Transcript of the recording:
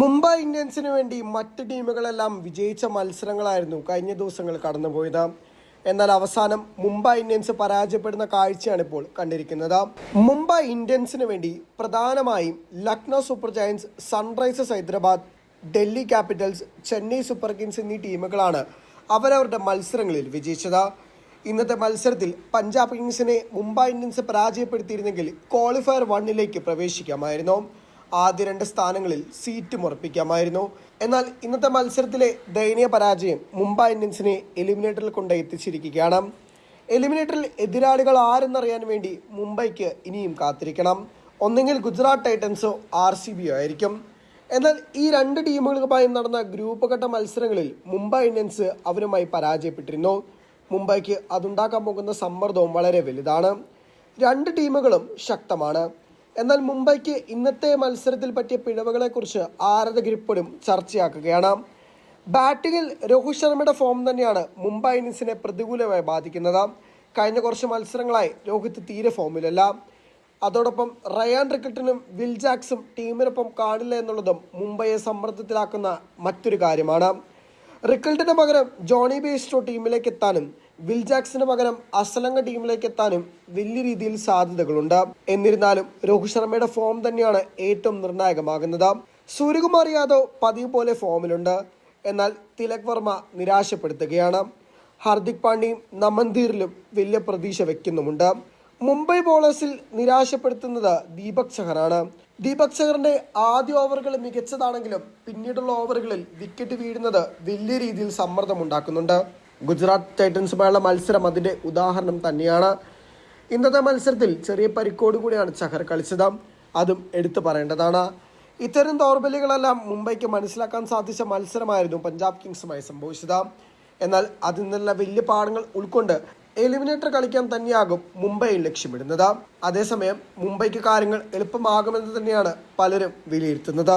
മുംബൈ ഇന്ത്യൻസിന് വേണ്ടി മറ്റ് ടീമുകളെല്ലാം വിജയിച്ച മത്സരങ്ങളായിരുന്നു കഴിഞ്ഞ ദിവസങ്ങൾ കടന്നുപോയത്. എന്നാൽ അവസാനം മുംബൈ ഇന്ത്യൻസ് പരാജയപ്പെടുന്ന കാഴ്ചയാണ് ഇപ്പോൾ കണ്ടിരിക്കുന്നത്. മുംബൈ ഇന്ത്യൻസിന് വേണ്ടി പ്രധാനമായും Lucknow super giants Sunrisers Hyderabad Delhi capitals Chennai super kings എന്നീ ടീമുകളാണ് അവരവരുടെ മത്സരങ്ങളിൽ വിജയിച്ചത്. ഇന്നത്തെ മത്സരത്തിൽ പഞ്ചാബ് കിങ്സിനെ മുംബൈ ഇന്ത്യൻസ് പരാജയപ്പെടുത്തിയിരുന്നെങ്കിൽ ക്വാളിഫയർ വണ്ണിലേക്ക് പ്രവേശിക്കാമായിരുന്നു. ആദ്യ രണ്ട് സ്ഥാനങ്ങളിൽ സീറ്റ് ഉറപ്പിക്കാമായിരുന്നു എന്നാൽ ഇന്നത്തെ മത്സരത്തിലെ ദയനീയ പരാജയം മുംബൈ ഇന്ത്യൻസിനെ എലിമിനേറ്ററിൽ കൊണ്ട് എത്തിച്ചിരിക്കുകയാണ് എലിമിനേറ്ററിൽ എതിരാളികൾ ആരെന്നറിയാൻ വേണ്ടി മുംബൈക്ക് ഇനിയും കാത്തിരിക്കണം. ഒന്നെങ്കിൽ ഗുജറാത്ത് ടൈറ്റൻസോ ആർ സി ബിയോ ആയിരിക്കും. എന്നാൽ ഈ രണ്ട് ടീമുകൾക്കുമായി നടന്ന ഗ്രൂപ്പ് ഘട്ട മത്സരങ്ങളിൽ മുംബൈ ഇന്ത്യൻസ് അവരുമായി പരാജയപ്പെട്ടിരുന്നു. മുംബൈക്ക് അതുണ്ടാക്കാൻ പോകുന്ന സമ്മർദ്ദവും വളരെ വലുതാണ്. രണ്ട് ടീമുകളും ശക്തമാണ്. എന്നാൽ മുംബൈക്ക് ഇന്നത്തെ മത്സരത്തിൽ പറ്റിയ പിഴവുകളെക്കുറിച്ച് ആരാധകരിപ്പോഴും ചർച്ചയാക്കുകയാണ്. ബാറ്റിങ്ങിൽ രോഹിത് ശർമ്മയുടെ ഫോം തന്നെയാണ് മുംബൈ ഇന്ത്യൻസിനെ പ്രതികൂലമായി ബാധിക്കുന്നത്. കഴിഞ്ഞ കുറച്ച് മത്സരങ്ങളായി രോഹിത് തീരെ ഫോമിലല്ല അതോടൊപ്പം റയാൻ റിക്കറ്റിനും വിൽ ജാക്സും ടീമിനൊപ്പം കാണില്ല എന്നുള്ളതും മുംബൈയെ സമ്മർദ്ദത്തിലാക്കുന്ന മറ്റൊരു കാര്യമാണ്. റിക്കൽട്ടിന് പകരം ജോണി ബേസ്റ്റോ ടീമിലേക്ക് എത്താനും വിൽ ജാക്സിന് പകരം അസലങ്ക ടീമിലേക്ക് എത്താനും വലിയ രീതിയിൽ സാധ്യതകളുണ്ട്. എന്നിരുന്നാലും രോഹിത് ശർമ്മയുടെ ഫോം തന്നെയാണ് ഏറ്റവും നിർണായകമാകുന്നത്. സൂര്യകുമാർ യാദവ് പതിവ് പോലെ ഫോമിലുണ്ട് എന്നാൽ തിലക് വർമ്മ നിരാശപ്പെടുത്തുകയാണ്. ഹാർദിക് പാണ്ഡ്യയും നമൻധീറിലും വലിയ പ്രതീക്ഷ വെക്കുന്നുമുണ്ട്. മുംബൈ ബോളേഴ്സിൽ നിരാശപ്പെടുത്തുന്നത് ദീപക് ചഹറാണ്. ദീപക് ചഹറിന്റെ ആദ്യ ഓവറുകൾ മികച്ചതാണെങ്കിലും പിന്നീടുള്ള ഓവറുകളിൽ വിക്കറ്റ് വീഴുന്നത് വലിയ രീതിയിൽ സമ്മർദ്ദം ഉണ്ടാക്കുന്നുണ്ട് ഗുജറാത്ത് ടൈറ്റൻസുമായുള്ള മത്സരം അതിന്റെ ഉദാഹരണം തന്നെയാണ്. ഇന്നത്തെ മത്സരത്തിൽ ചെറിയ പരിക്കോട് കൂടിയാണ് ചഹർ കളിച്ചത്. അതും എടുത്തു പറയേണ്ടതാണ്. ഇത്തരം ദൗർബല്യങ്ങളെല്ലാം മുംബൈക്ക് മനസ്സിലാക്കാൻ സാധിച്ച മത്സരമായിരുന്നു പഞ്ചാബ് കിങ്സുമായി സംഭവിച്ചത്. എന്നാൽ അതിൽ നിന്നുള്ള വലിയ പാഠങ്ങൾ ഉൾക്കൊണ്ട് എലിമിനേറ്റർ കളിക്കാൻ തന്നെയാകും മുംബൈ ലക്ഷ്യമിടുന്നത്. അതേസമയം മുംബൈക്ക് കാര്യങ്ങൾ എളുപ്പമാകുമെന്ന് തന്നെയാണ് പലരും വിലയിരുത്തുന്നത്.